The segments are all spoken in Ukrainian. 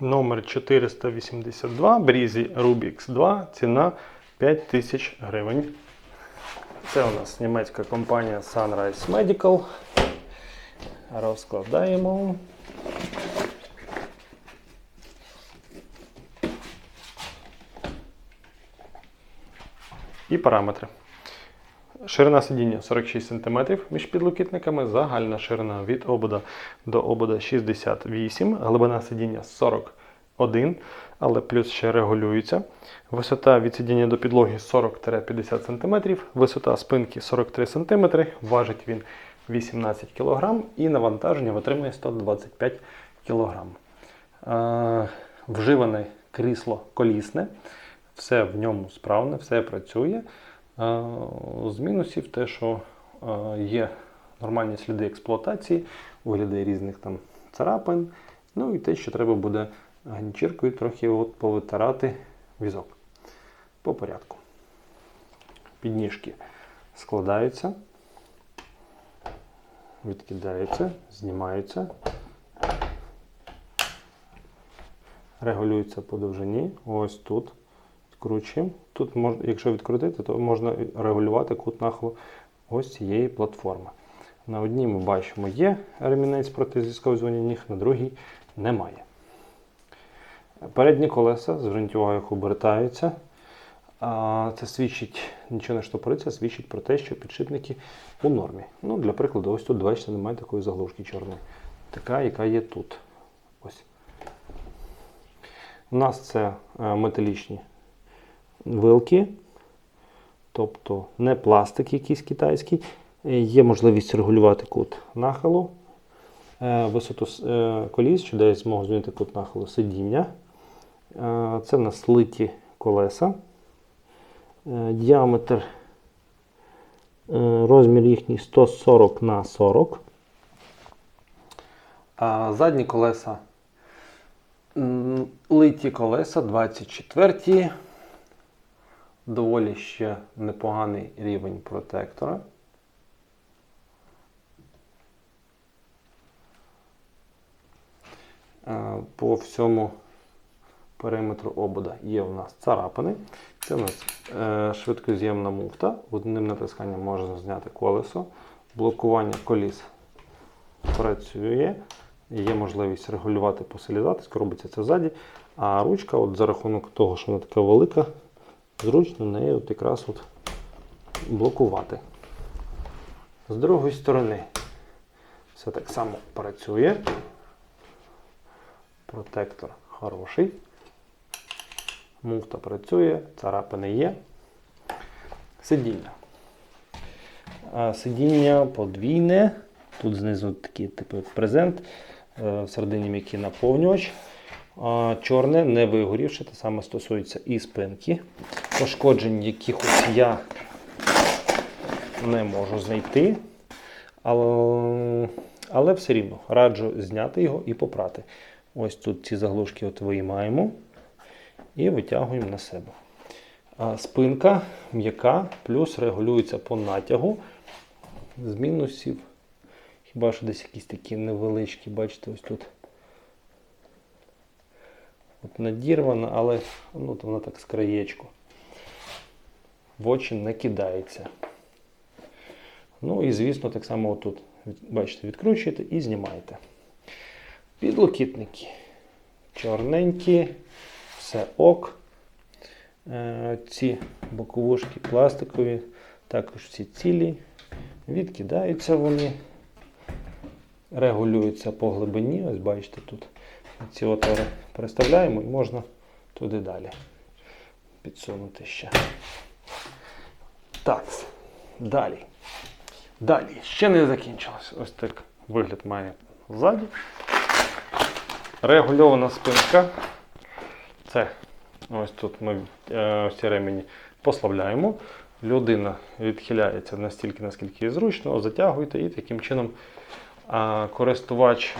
Номер 482 Брізі Rubix 2, ціна 5000 гривень. Це у нас німецька компанія Sunrise Medical. Розкладаємо. І параметри. Ширина сидіння 46 см між підлокітниками, загальна ширина від обода до обода 68 глибина сидіння 41, але плюс ще регулюється. Висота від сидіння до підлоги 40-50 см, висота спинки 43 см, важить він 18 кг і навантаження витримує 125 кг. Е, вживане крісло колісне, все в ньому справне, все працює. Е, З мінусів те, що е, є нормальні сліди експлуатації у різних там царапин. Ну і те, що треба буде ганчіркою трохи от повитирати візок. По порядку. Підніжки складаються, відкидаються, знімаються, регулюються по довжині. Ось тут відкручуємо. Тут можна, якщо відкрутити, то можна регулювати кут нахилу ось цієї платформи. На одній ми бачимо є ремінець проти зісковзування ніг, на другій немає. Передні колеса, зверніть увагу, обертаються. Це свідчить, нічого не штопориться, свідчить про те, що підшипники у нормі. Ну, Для прикладу, ось тут, бачите, немає такої заглушки чорної. Така, яка є тут. Ось. У нас це е, металічні вилки, тобто не пластик якийсь китайський. Е, Є можливість регулювати кут нахилу, е, висоту е, коліс, що дає змогу змінити кут нахилу сидіння. Це в нас слиті колеса. Діаметр, розмір їхній 140 на 40. А задні колеса литі колеса 24. Доволі ще непоганий рівень протектора. Е, По всьому периметру обода є у нас царапини. Це у нас е, швидкоз'ємна муфта. Одним натисканням можна зняти колесо. Блокування коліс працює. Є можливість регулювати посилізатись, робиться це ззаді. А ручка, от за рахунок того, що вона така велика, зручно нею от якраз от блокувати. З другої сторони все так само працює. Протектор хороший. Муфта працює, царапини є. Сидіння. Сидіння подвійне. Тут знизу такий типу презент. е, Всередині м'який наповнювач. Чорне, не вигорівши, те саме стосується і спинки. Пошкоджень якихось я не можу знайти. Але, але все рівно раджу зняти його і попрати. Ось тут ці заглушки от виймаємо і витягуємо на себе. Спинка м'яка, плюс регулюється по натягу. З мінусів. Хіба що десь якісь такі невеличкі, бачите, ось тут. От надірвана, але ну, то вона так з краєчку. В очі не кидається. Ну і звісно, так само отут. Бачите, відкручуєте і знімаєте. Підлокітники. Чорненькі, все ок. Е, Ці боковушки пластикові, також всі цілі. Відкидаються вони, регулюються по глибині. Ось бачите, тут ці отвори переставляємо і можна туди далі підсунути ще. Так, далі. Далі, ще не закінчилось. Ось так вигляд має ззаді. Регульована спинка. Це ось тут ми е, ось ці ремені послабляємо. Людина відхиляється настільки, наскільки їй зручно, затягуєте і таким чином користувач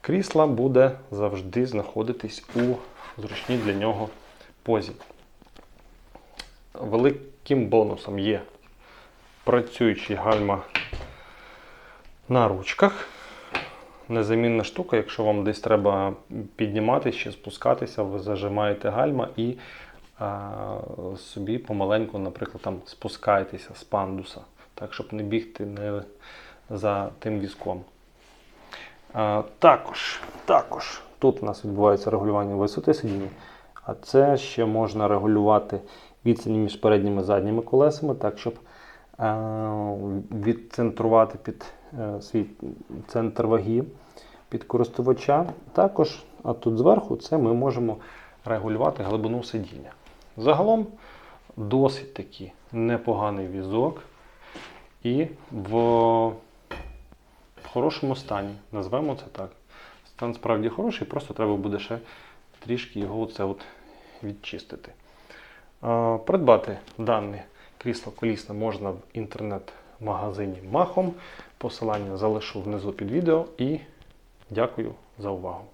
крісла буде завжди знаходитись у зручній для нього позі. Великим бонусом є працюючий гальма на ручках. незамінна штука, якщо вам десь треба підніматися чи спускатися, ви зажимаєте гальма і а, собі помаленьку, наприклад, там спускаєтеся з пандуса, так, щоб не бігти не за тим візком. Також, також тут у нас відбувається регулювання висоти сидіння, а це ще можна регулювати відстані між передніми і задніми колесами, так, щоб е, відцентрувати під е, свій центр ваги під користувача. Також, а тут зверху, це ми можемо регулювати глибину сидіння. Загалом досить таки непоганий візок і в хорошому стані. Назвемо це так. Стан справді хороший, просто треба буде ще трішки його оце от відчистити. Придбати дане крісло колісне можна в інтернет-магазині Махом. Посилання залишу внизу під відео і дякую за увагу.